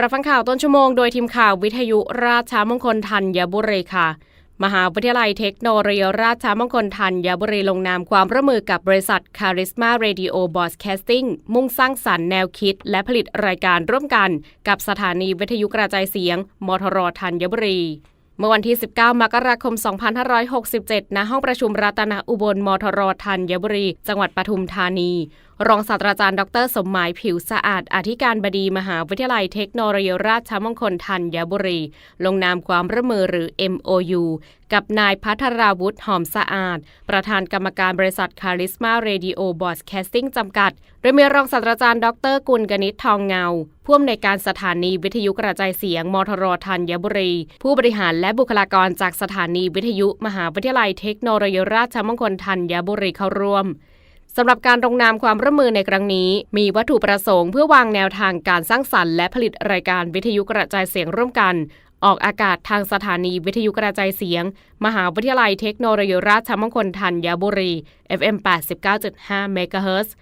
รับฟังข่าวต้นชั่วโมงโดยทีมข่าววิทยุราชมงคลธัญบุรีค่ะ มหาวิทยาลัยเทคโนโลยีราชมงคลธัญบุรีลงนามความร่วมมือกับบริษัท Charisma Radio Broadcasting มุ่งสร้างสรรค์แนวคิด และผลิตรายการร่วมกัน กับสถานีวิทยุกระจายเสียง มทรธัญบุรีเมื่อวันที่ 19 มกราคม 2567 ณ ห้องประชุมรัตนอุบล มทรธัญบุรี จังหวัดปทุมธานีรองศาสตราจารย์ ดร สมหมายผิวสะอาด อธิการบดีมหาวิทยาลัยเทคโนโลยีราชมงคลธัญบุรี ลงนามความร่วมมือหรือ MOU กับนายพัทราวุฒิหอมสะอาด ประธานกรรมการบริษัท Charisma Radio Broadcasting จำกัด โดยมีรองศาสตราจารย์ ดรกุลกนิษฐ์ทองเงา ผู้อำนวยการสถานีวิทยุกระจายเสียงมทรธัญบุรี ผู้บริหารและบุคลากรจากสถานีวิทยุ มหาวิทยาลัยเทคโนโลยีราชมงคลธัญบุรีเข้าร่วม สำหรับการลงนามความร่วมมือในครั้งนี้ มีวัตถุประสงค์เพื่อวางแนวทางการสร้างสรรค์และผลิตรายการวิทยุกระจายเสียงร่วมกัน ออกอากาศทางสถานีวิทยุกระจายเสียง มหาวิทยาลัยเทคโนโลยีราชมงคลธัญบุรี FM 89.5เมกะเฮิรตซ์